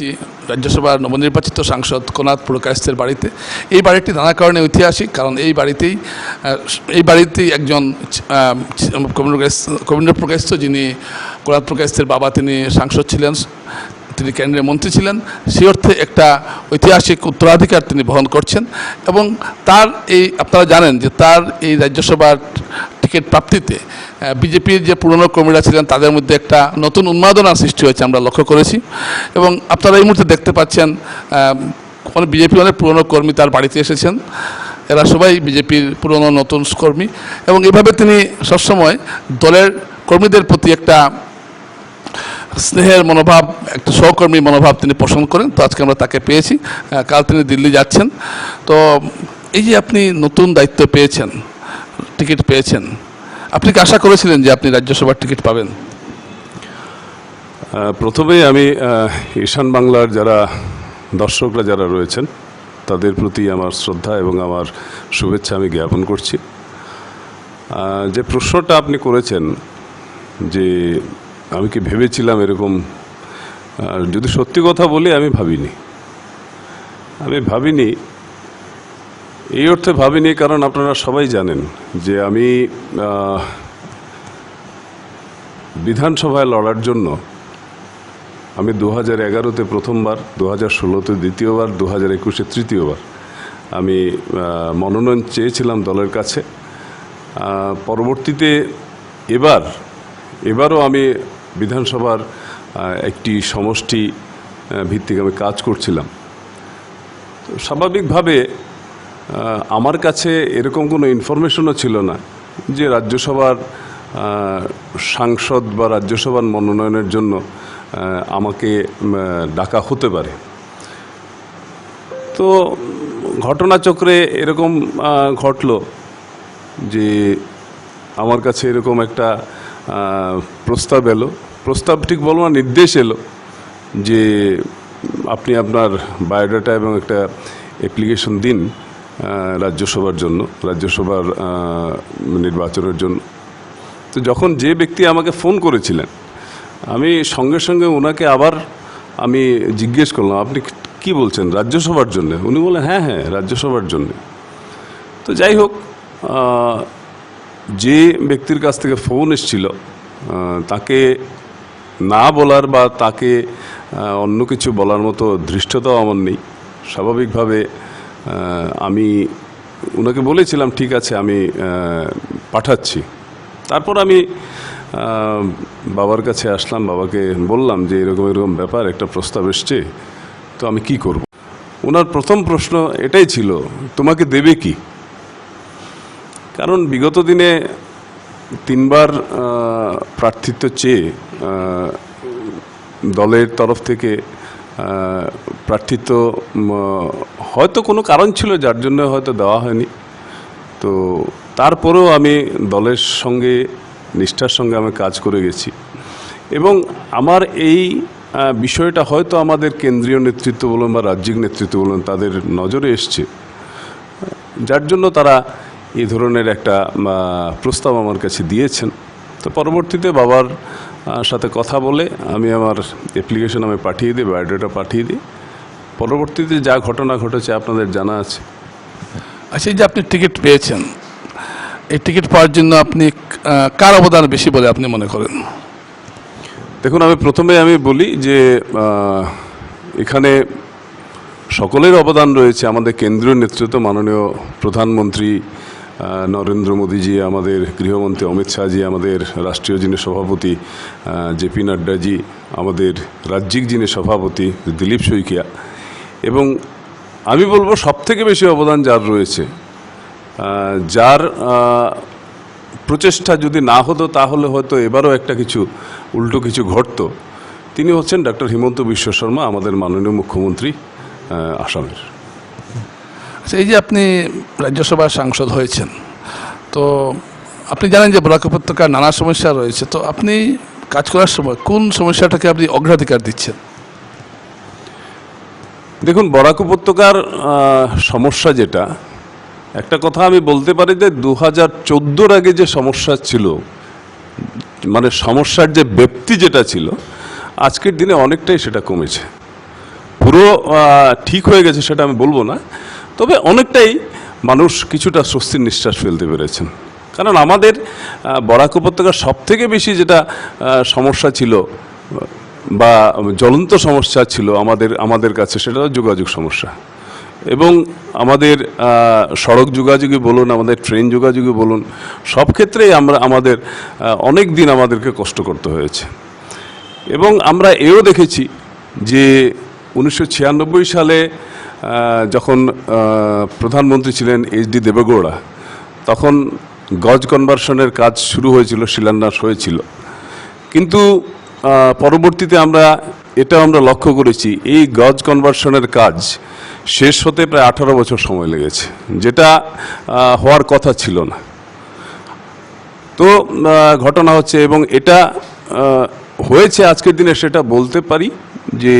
এসেছি রাজ্যসভার নবনির্বাচিত সাংসদ কোনাথ পুরকায়স্থের বাড়িতে। এই বাড়িটি নানা কারণে ঐতিহাসিক, কারণ এই বাড়িতেই এই বাড়িতেই একজন কবীন্দ্র প্রকাশস্থ যিনি কোনাথ প্রকাশস্থের বাবা তিনি সাংসদ ছিলেন, তিনি কেন্দ্রীয় মন্ত্রী ছিলেন, সেই অর্থে একটা ঐতিহাসিক উত্তরাধিকার তিনি বহন করছেন এবং তার এই, আপনারা জানেন যে তার এই রাজ্যসভার টিকিট প্রাপ্তিতে বিজেপির যে পুরনো কর্মীরা ছিলেন তাদের মধ্যে একটা নতুন উন্মাদনার সৃষ্টি হয়েছে আমরা লক্ষ্য করেছি। এবং আপনারা এই মুহূর্তে দেখতে পাচ্ছেন বিজেপি অনেক পুরনো কর্মী তার বাড়িতে এসেছেন। এরা সবাই বিজেপির পুরনো নতুন কর্মী। এবং এভাবে তিনি সবসময় দলের কর্মীদের প্রতি একটা স্নেহের মনোভাব, একটা সহকর্মী মনোভাব তিনি পোষণ করেন। তো আজকে আমরা তাকে পেয়েছি কাল তিনি দিল্লি যাচ্ছেন। তো এই যে আপনি নতুন দায়িত্ব পেয়েছেন টিকিট পেয়েছেন? আপনি কি আশা করেছিলেন যে আপনি রাজ্যসভার টিকিট পাবেন? আহ, প্রথমেই আমি ঈশান বাংলার যারা দর্শকরা যারা রয়েছেন তাদের প্রতি আমার শ্রদ্ধা এবং আমার শুভেচ্ছা আমি জ্ঞাপন করছি। যে প্রশ্নটা আপনি করেছেন যে আমি কি ভেবেছিলাম এরকম যদি সত্যি কথা বলি আমি ভাবিনি। আমি ভাবিনি এই অর্থে ভাবিনি, কারণ আপনারা সবাই জানেন যে আমি বিধানসভায় লড়ার জন্য আমি দু হাজার এগারোতে প্রথমবার দু হাজার ষোলোতে দ্বিতীয়বার দু হাজার একুশে তৃতীয়বার আমি মনোনয়ন চেয়েছিলাম দলের কাছে। পরবর্তীতে এবার, এবারও আমি বিধানসভার একটি সমষ্টি ভিত্তিক আমি কাজ করছিলাম। স্বাভাবিকভাবে আমার কাছে এরকম কোনো ইনফরমেশনও ছিল না যে রাজ্যসভার সাংসদ বা রাজ্যসভার মনোনয়নের জন্য আমাকে ডাকা হতে পারে। তো ঘটনাচক্রে এরকম ঘটলো যে আমার কাছে এরকম একটা প্রস্তাব এলো। প্রস্তাব ঠিক বলব না, নির্দেশ এলো যে আপনি আপনার বায়োডাটা এবং একটা অ্যাপ্লিকেশন দিন। রাজ্যসভার জন্য, রাজ্যসভার নির্বাচনের জন্য। তো যখন যে ব্যক্তি আমাকে ফোন করেছিলেন, আমি সঙ্গে সঙ্গে ওনাকে আবার আমি জিজ্ঞেস করলাম, আপনি কি বলছেন, রাজ্যসভার জন্য? উনি বলেন হ্যাঁ হ্যাঁ রাজ্যসভার জন্য। তো যাই হোক যে ব্যক্তির কাছ থেকে ফোন এসেছিল তাকে না বলার বা তাকে অন্য কিছু বলার মতো ধৃষ্টতাও আমার নেই। স্বাভাবিকভাবে আমি ওনাকে বলেছিলাম, ঠিক আছে, আমি পাঠাচ্ছি। তারপর আমি বাবার কাছে আসলাম, বাবাকে বললাম যে, এরকম এরকম ব্যাপার, একটা প্রস্তাব এসছে, তো আমি কি করব? ওনার প্রথম প্রশ্ন এটাই ছিল, তোমাকে দেবে কি? কারণ বিগত দিনে তিনবার প্রার্থিত্ব চেয়ে দলের তরফ থেকে উম, হয়তো কোনো কারণ ছিল যার জন্য হয়তো দেওয়া হয়নি। তো তারপরেও আমি দলের সঙ্গে নিষ্ঠার সঙ্গে আমি কাজ করে গেছি। এবং আমার এই বিষয়টা হয়তো আমাদের কেন্দ্রীয় নেতৃত্ব বলুন বা রাজ্যিক নেতৃত্ব বলুন তাদের নজরে এসছে। যার জন্য তারা এই ধরনের একটা প্রস্তাব আমার কাছে দিয়েছেন। তো পরবর্তীতে বাবার সাথে কথা বলে আমি আমার অ্যাপ্লিকেশন আমি পাঠিয়ে দিই বায়োডাটা পাঠিয়ে দিই। পরবর্তীতে যা ঘটনা ঘটেছে আপনাদের জানা আছে। আচ্ছা যে আপনি টিকিট পেয়েছেন এই টিকিট পাওয়ার জন্য আপনি কার অবদান বেশি বলে আপনি মনে করেন? দেখুন আমি প্রথমে আমি বলি যে এখানে সকলের অবদান রয়েছে। আমাদের কেন্দ্রীয় নেতৃত্ব মাননীয় প্রধানমন্ত্রী নরেন্দ্র মোদীজি, আমাদের গৃহমন্ত্রী অমিত শাহজি, আমাদের রাষ্ট্রীয় যিনি সভাপতি জেপি নাড্ডাজি, আমাদের রাজ্যিক যিনি সভাপতি, দিলীপ শইকিয়া। এবং আমি বলব সবথেকে বেশি অবদান যার রয়েছে। যার প্রচেষ্টা যদি না হতো, তাহলে হয়তো এবারও একটা কিছু, উল্টো কিছু ঘটতো। তিনি হচ্ছেন ডক্টর হিমন্ত বিশ্ব শর্মা, আমাদের মাননীয় মুখ্যমন্ত্রী আসামের। এই যে আপনি রাজ্যসভার সাংসদ হয়েছেন, তো আপনি জানেন যে বরাক উপত্যকার নানা সমস্যা রয়েছে, তো আপনি কাজ করার সময় কোন সমস্যাটাকে আপনি অগ্রাধিকার দিচ্ছেন? দেখুন বরাক উপত্যকার সমস্যা যেটা, একটা কথা আমি বলতে পারি যে দু হাজার আগে যে সমস্যা ছিল মানে সমস্যার যে ব্যক্তি যেটা ছিল, আজকের দিনে অনেকটাই সেটা কমেছে। পুরো ঠিক হয়ে গেছে সেটা আমি বলব না তবে অনেকটাই মানুষ কিছুটা স্বস্তির নিঃশ্বাস ফেলতে পেরেছেন। কারণ আমাদের বরাক উপত্যকার সব থেকে বেশি যেটা সমস্যা ছিল বা জ্বলন্ত সমস্যা ছিল আমাদের আমাদের কাছে সেটা যোগাযোগ সমস্যা। এবং আমাদের সড়ক যোগাযোগে বলুন, আমাদের ট্রেন যোগাযোগে বলুন, সব ক্ষেত্রেই আমরা, আমাদের অনেক দিন আমাদেরকে কষ্ট করতে হয়েছে। এবং আমরা এও দেখেছি যে উনিশশো ছিয়ানব্বই সালে যখন প্রধানমন্ত্রী ছিলেন এইচ ডি দেবেগৌড়া, তখন গজ কনভার্সনের কাজ শুরু হয়েছিল, শিলান্যাস হয়েছিল। কিন্তু পরবর্তীতে আমরা এটাও আমরা লক্ষ্য করেছি, এই গজ কনভার্সনের কাজ শেষ হতে প্রায় আঠারো বছর সময় লেগেছে, যেটা হওয়ার কথা ছিল না। তো ঘটনা হচ্ছে, এবং এটা হয়েছে আজকের দিনে, সেটা বলতে পারি যে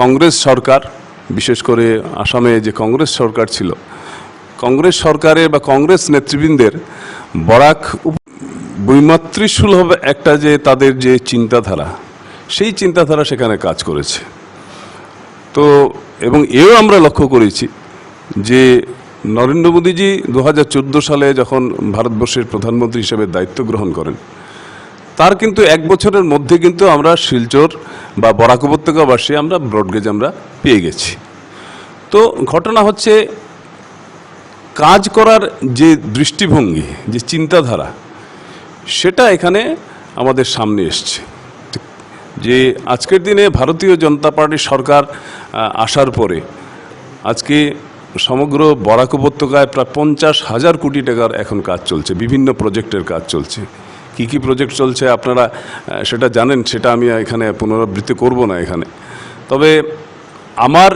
কংগ্রেস সরকার বিশেষ করে আসামে যে কংগ্রেস সরকার ছিল, কংগ্রেস সরকারের বা কংগ্রেস নেতৃবৃন্দের বরাক বৈমাতৃসুলভ একটা যে তাদের যে চিন্তাধারা, সেই চিন্তাধারা সেখানে কাজ করেছে। তো এবং এও আমরা লক্ষ্য করেছি যে নরেন্দ্র মোদীজি দু হাজার চোদ্দ সালে যখন ভারতবর্ষের প্রধানমন্ত্রী হিসেবে দায়িত্ব গ্রহণ করেন তার কিন্তু এক বছরের মধ্যে কিন্তু আমরা শিলচর বা বরাক উপত্যকাবাসী আমরা ব্রডগেজ আমরা পেয়ে গেছি। তো ঘটনা হচ্ছে, কাজ করার যে দৃষ্টিভঙ্গি, যে চিন্তাধারা, সেটা এখানে আমাদের সামনে এসছে। যে আজকের দিনে ভারতীয় জনতা পার্টির সরকার আসার পরে আজকে সমগ্র বরাক উপত্যকায় প্রায় পঞ্চাশ হাজার কোটি টাকার এখন কাজ চলছে, বিভিন্ন প্রজেক্টের কাজ চলছে। কি কি প্রজেক্ট চলছে আপনারা সেটা জানেন, সেটা আমি এখানে পুনরাবৃত্তি করব না এখানে। তবে আমার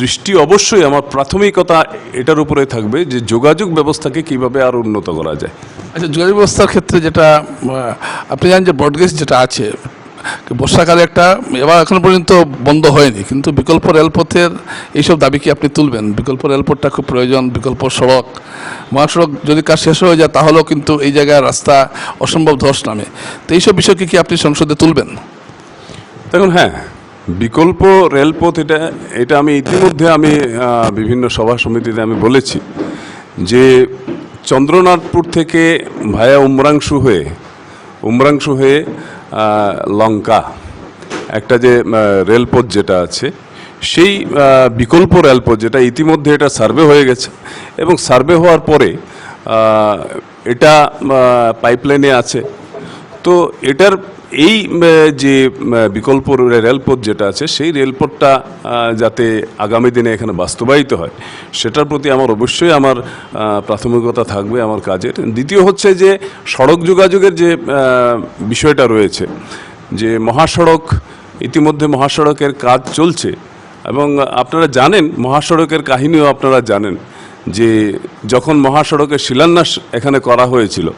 দৃষ্টি অবশ্যই, আমার প্রাথমিকতা এটার উপরে থাকবে যে যোগাযোগ ব্যবস্থাকে কীভাবে আর উন্নত করা যায়। আচ্ছা যোগাযোগ ব্যবস্থার ক্ষেত্রে যেটা আপনি জানেন যে ব্রডগেজ যেটা আছে বর্ষাকালে একটা, এবার এখনও পর্যন্ত বন্ধ হয়নি, কিন্তু বিকল্প রেলপথের এইসব দাবি কি আপনি তুলবেন? বিকল্প রেলপথটা খুব প্রয়োজন, বিকল্প সড়ক। মহাসড়ক যদি কাজ শেষ হয়ে যায়, তাহলেও কিন্তু এই জায়গায় রাস্তা অসম্ভব ধস নামে। তো এইসব বিষয়কে কি আপনি সংসদে তুলবেন? দেখুন হ্যাঁ বিকল্প রেলপথ এটা এটা আমি ইতিমধ্যে আমি বিভিন্ন সভা সমিতিতে আমি বলেছি যে চন্দ্রনাথপুর থেকে ভায়া উমরাংশু হয়ে উমরাংশু হয়ে লঙ্কা, একটা যে রেলপথ যেটা আছে, সেই বিকল্প রেলপথ যেটা ইতিমধ্যে এটা সার্ভে হয়ে গেছে এবং সার্ভে হওয়ার পরে এটা পাইপলাইনে আছে। তো এটার এই যে বিকল্প রেলপথ যেটা আছে, সেই রেলপথটা যাতে আগামী দিনে এখানে বাস্তবায়িত হয়, সেটার প্রতি আমার অবশ্যই আমার প্রাথমিকতা থাকবে আমার কাজের। দ্বিতীয় হচ্ছে যে, সড়ক যোগাযোগের যে বিষয়টা রয়েছে, যে মহাসড়ক, ইতিমধ্যে মহাসড়কের কাজ চলছে, এবং আপনারা জানেন, মহাসড়কের কাহিনীও আপনারা জানেন, যে যখন মহাসড়কের শিলান্যাস এখানে করা হয়েছিল,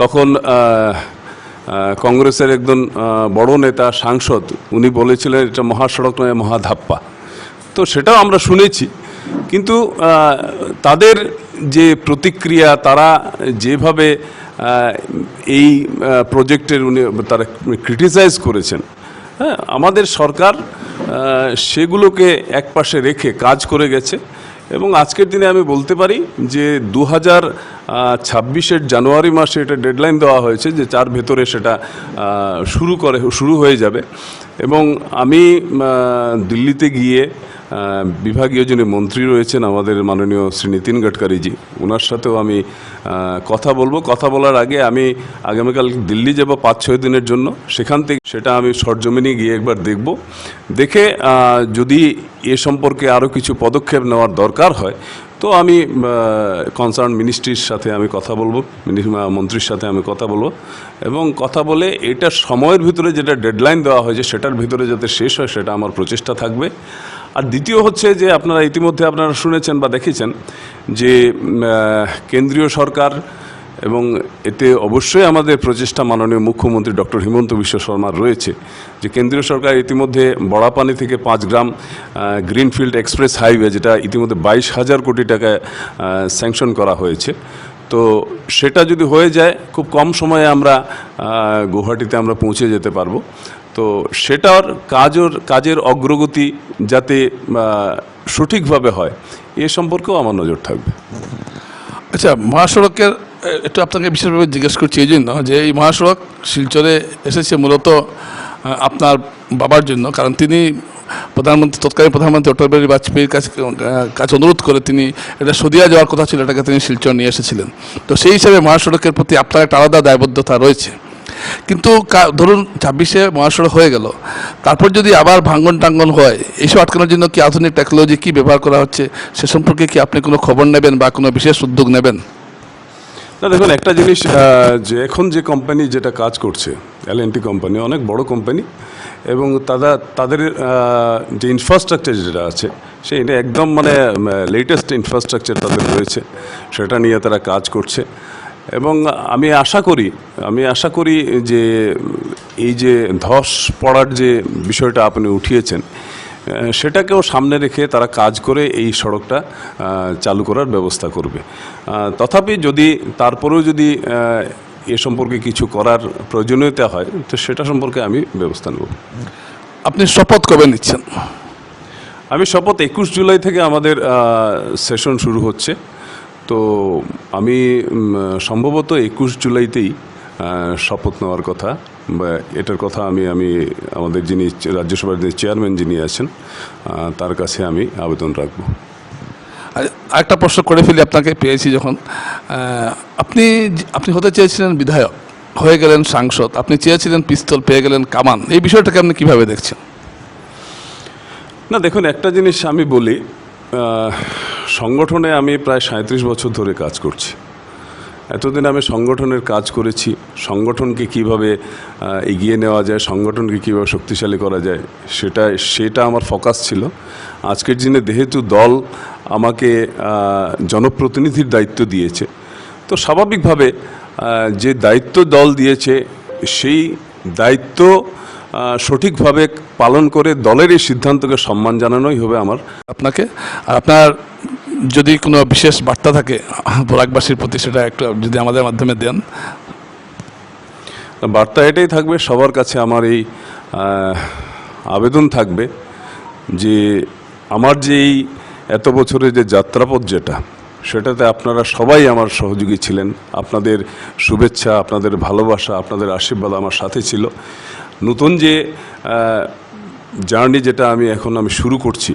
তখন কংগ্রেসের একজন বড় নেতা, সাংসদ, উনি বলেছিলেন এটা মহাসড়ক নয়, মহাধাপ্পা। তো সেটাও আমরা শুনেছি। কিন্তু তাদের যে প্রতিক্রিয়া, তারা যেভাবে এই প্রজেক্টের উনি, তারা ক্রিটিসাইজ করেছেন হ্যাঁ আমাদের সরকার সেগুলোকে একপাশে রেখে কাজ করে গেছে। এবং আজকের দিনে আমি বলতে পারি যে দু হাজার ছাব্বিশের জানুয়ারি মাসে এটা ডেডলাইন দেওয়া হয়েছে যে চার ভেতরে সেটা শুরু করে, শুরু হয়ে যাবে। এবং আমি দিল্লিতে গিয়ে বিভাগীয় যিনি মন্ত্রী রয়েছেন আমাদের মাননীয় শ্রী নীতিন গডকারিজি ওনার সাথেও আমি কথা বলব। কথা বলার আগে আমি আগামীকাল দিল্লি যাব পাঁচ ছয় দিনের জন্য। সেখান থেকে সেটা আমি সরজমিনে গিয়ে একবার দেখব। দেখে যদি এ সম্পর্কে আরও কিছু পদক্ষেপ নেওয়ার দরকার হয়, তো আমি কনসার্ন মিনিস্ট্রির সাথে আমি কথা বলব মন্ত্রীর সাথে আমি কথা বলব। এবং কথা বলে এটা সময়ের ভিতরে যেটা ডেডলাইন দেওয়া হয়েছে, সেটার ভিতরে যাতে শেষ হয়, সেটা আমার প্রচেষ্টা থাকবে। আর দ্বিতীয় হচ্ছে যে আপনারা ইতিমধ্যে আপনারা শুনেছেন বা দেখেছেন যে কেন্দ্রীয় সরকার এবং এতে অবশ্যই আমাদের প্রচেষ্টা মাননীয় মুখ্যমন্ত্রী ডক্টর হিমন্ত বিশ্ব শর্মার রয়েছে যে কেন্দ্রীয় সরকার ইতিমধ্যে বড়াপানি থেকে পাঁচ গ্রাম গ্রিনফিল্ড এক্সপ্রেস হাইওয়ে যেটা ইতিমধ্যে বাইশ হাজার কোটি টাকায় স্যাংশন করা হয়েছে। তো সেটা যদি হয়ে যায়, খুব কম সময়ে আমরা গুয়াহাটিতে আমরা পৌঁছে যেতে পারব। তো সেটার কাজের কাজের অগ্রগতি যাতে সঠিকভাবে হয়, এ সম্পর্কেও আমার নজর থাকবে। আচ্ছা মহাসড়কের, একটু আপনাকে বিশেষভাবে জিজ্ঞেস করছি এই জন্য যে এই মহাসড়ক শিলচরে এসেছে মূলত আপনার বাবার জন্য, কারণ তিনি প্রধানমন্ত্রী, তৎকালীন প্রধানমন্ত্রী অটল বিহারী বাজপেয়ীর কাছে কাছে অনুরোধ করে তিনি এটা সদিয়া যাওয়ার কথা ছিল, এটাকে তিনি শিলচর নিয়ে এসেছিলেন। তো সেই হিসাবে মহাসড়কের প্রতি আপনার একটা আলাদা দায়বদ্ধতা রয়েছে। কিন্তু ধরুন ছাব্বিশে মহাসড়ক হয়ে গেল। তারপর যদি আবার ভাঙ্গন টাঙ্গন হয় এইসব আটকানোর জন্য কি আধুনিক টেকনোলজি কি ব্যবহার করা হচ্ছে? সে সম্পর্কে কি আপনি কোনো খবর নেবেন বা কোনো বিশেষ উদ্যোগ নেবেন? না, দেখুন, একটা জিনিস যে এখন যে কোম্পানি যেটা কাজ করছে এল এন টি কোম্পানি অনেক বড় কোম্পানি এবং তারা তাদের যে ইনফ্রাস্ট্রাকচার যেটা আছে সেটা একদম মানে লেটেস্ট ইনফ্রাস্ট্রাকচার তাদের রয়েছে। সেটা নিয়ে তারা কাজ করছে। এবং আমি আশা করি আমি আশা করি যে এই যে ধস পড়ার যে বিষয়টা আপনি উঠিয়েছেন সেটাকেও সামনে রেখে তারা কাজ করে এই সড়কটা চালু করার ব্যবস্থা করবে। তথাপি যদি তারপরেও যদি এ সম্পর্কে কিছু করার প্রয়োজনীয়তা হয় তো সেটা সম্পর্কে আমি ব্যবস্থা নেব। আপনি শপথ কবে নিচ্ছেন? আমি শপথ একুশ জুলাই থেকে আমাদের সেশন শুরু হচ্ছে। তো আমি সম্ভবত একুশ জুলাইতেই শপথ নেওয়ার কথা বা এটার কথা আমি আমি আমাদের যিনি রাজ্যসভার চেয়ারম্যান যিনি আছেন তার কাছে আমি আবেদন রাখব। আর আরেকটা প্রশ্ন করে ফেলি আপনাকে পেয়েছি যখন। আপনি আপনি হতে চেয়েছিলেন বিধায়ক হয়ে গেলেন সাংসদ আপনি চেয়েছিলেন পিস্তল পেয়ে গেলেন কামান এই বিষয়টাকে আপনি কীভাবে দেখছেন? না দেখুন একটা জিনিস আমি বলি সংগঠনে আমি প্রায় সাঁত্রিশ বছর ধরে কাজ করছি। এতদিন আমি সংগঠনের কাজ করেছি, সংগঠনকে কীভাবে এগিয়ে নেওয়া যায়, সংগঠনকে কীভাবে শক্তিশালী করা যায়, সেটা সেটা আমার ফোকাস ছিল। আজকের দিনে যেহেতু দল আমাকে জনপ্রতিনিধির দায়িত্ব দিয়েছে, তো স্বাভাবিকভাবে যে দায়িত্ব দল দিয়েছে, সেই দায়িত্ব সঠিকভাবে পালন করে দলের এই সিদ্ধান্তকে সম্মান জানানোই হবে আমার। আপনাকে, আর আপনার যদি কোনো বিশেষ বার্তা থাকে বরাকবাসীর প্রতি, সেটা একটু যদি আমাদের মাধ্যমে দেন। বার্তা এটাই থাকবে, সবার কাছে আমার এই আবেদন থাকবে যে আমার যে এই এত বছরের যে যাত্রাপথ যেটা, সেটাতে আপনারা সবাই আমার সহযোগী ছিলেন। আপনাদের শুভেচ্ছা, আপনাদের ভালোবাসা, আপনাদের আশীর্বাদ আমার সাথে ছিল। নতুন যে জার্নি যেটা আমি এখন আমি শুরু করছি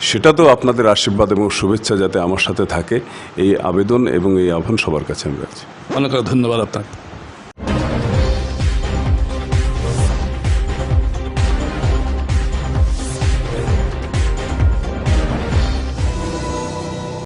সেটা তো আপনাদের আশীর্বাদ এবং শুভেচ্ছা যাতে আমার সাথে থাকে। এই আবেদন এবং এই আহ্বান সবার কাছে আমি রাখছি। অনেক ধন্যবাদ আপনাকে।